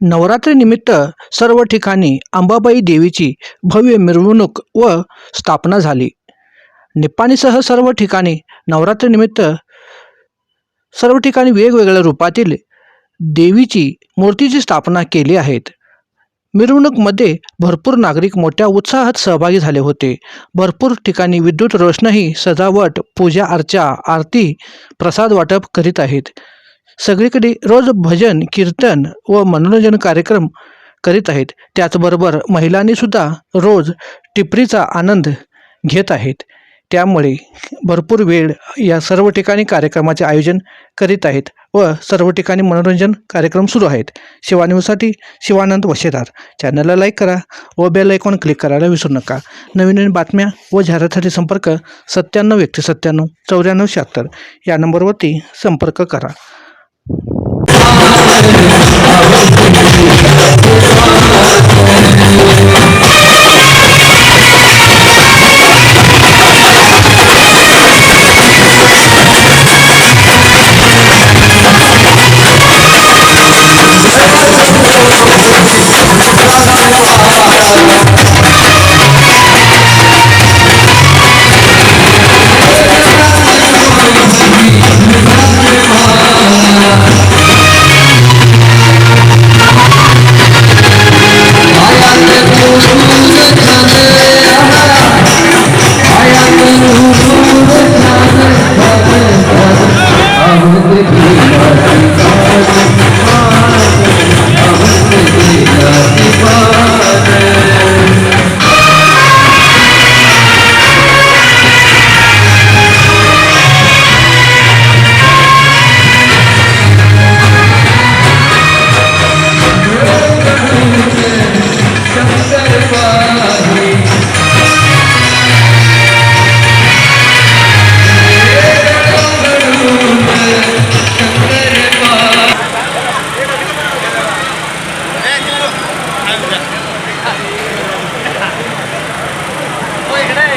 नवरात्रीनिमित्त सर्व ठिकाणी अंबाबाई देवीची भव्य मिरवणूक व स्थापना झाली. निप्पाणीसह सर्व ठिकाणी नवरात्रीनिमित्त सर्व ठिकाणी वेगवेगळ्या रूपातील देवीची मूर्तीची स्थापना केली आहेत. मिरवणूकमध्ये भरपूर नागरिक मोठ्या उत्साहात सहभागी झाले होते. भरपूर ठिकाणी विद्युत रोषणाई सजावट पूजा अर्चा आरती प्रसाद वाटप करीत आहेत. सगळीकडे रोज भजन कीर्तन व मनोरंजन कार्यक्रम करीत आहेत. त्याचबरोबर महिलांनीसुद्धा रोज टिपरीचा आनंद घेत आहेत. त्यामुळे भरपूर वेळ या सर्व ठिकाणी कार्यक्रमाचे आयोजन करीत आहेत व सर्व ठिकाणी मनोरंजन कार्यक्रम सुरू आहेत. शिवान्यूजसाठी शिवानंद वशेदार. चॅनलला लाईक करा व बेल आयकॉन क्लिक करायला विसरू नका. नवीन नवीन बातम्या व जाहिरातीसाठी संपर्क सत्त्याण्णव एकशे सत्त्याण्णव चौऱ्याण्णव शहात्तर या नंबरवरती संपर्क करा. Padre, পৃথিবীর